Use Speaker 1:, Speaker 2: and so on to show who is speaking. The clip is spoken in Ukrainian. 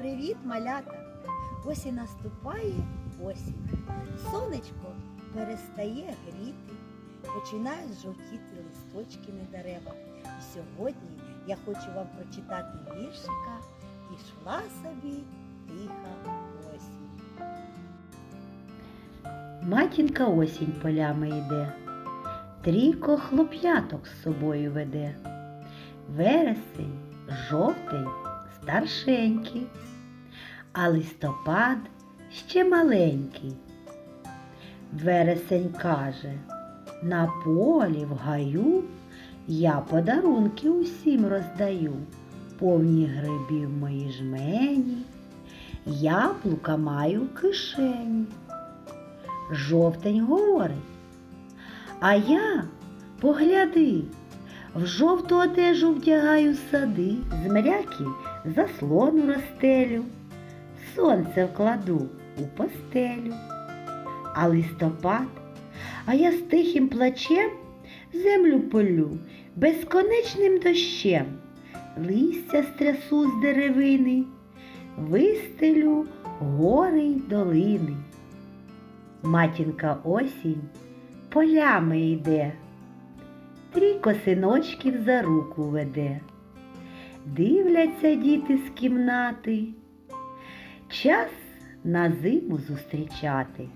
Speaker 1: Привіт, малята! Ось і наступає осінь. Сонечко перестає гріти, починають жовтіти листочки на деревах. І сьогодні я хочу вам прочитати віршика Ішла собі тиха осінь.
Speaker 2: Матінка осінь полями йде, трійко хлоп'яток з собою веде. Вересень, жовтень, старшенький, а листопад ще маленький. Вересень каже, на полі в гаю я подарунки усім роздаю, повні грибів мої жмені, яблука маю в кишені. Жовтень говорить. А я, погляди, в жовту одежу вдягаю сади, з мряки заслону розстелю, сонце вкладу у постелю. А листопад, а я з тихим плачем землю полю безконечним дощем, листя стрясу з деревини, вистелю гори й долини. Матінка осінь полями йде, трійко синочків за руку веде. Дивляться діти з кімнати, час на зиму зустрічати.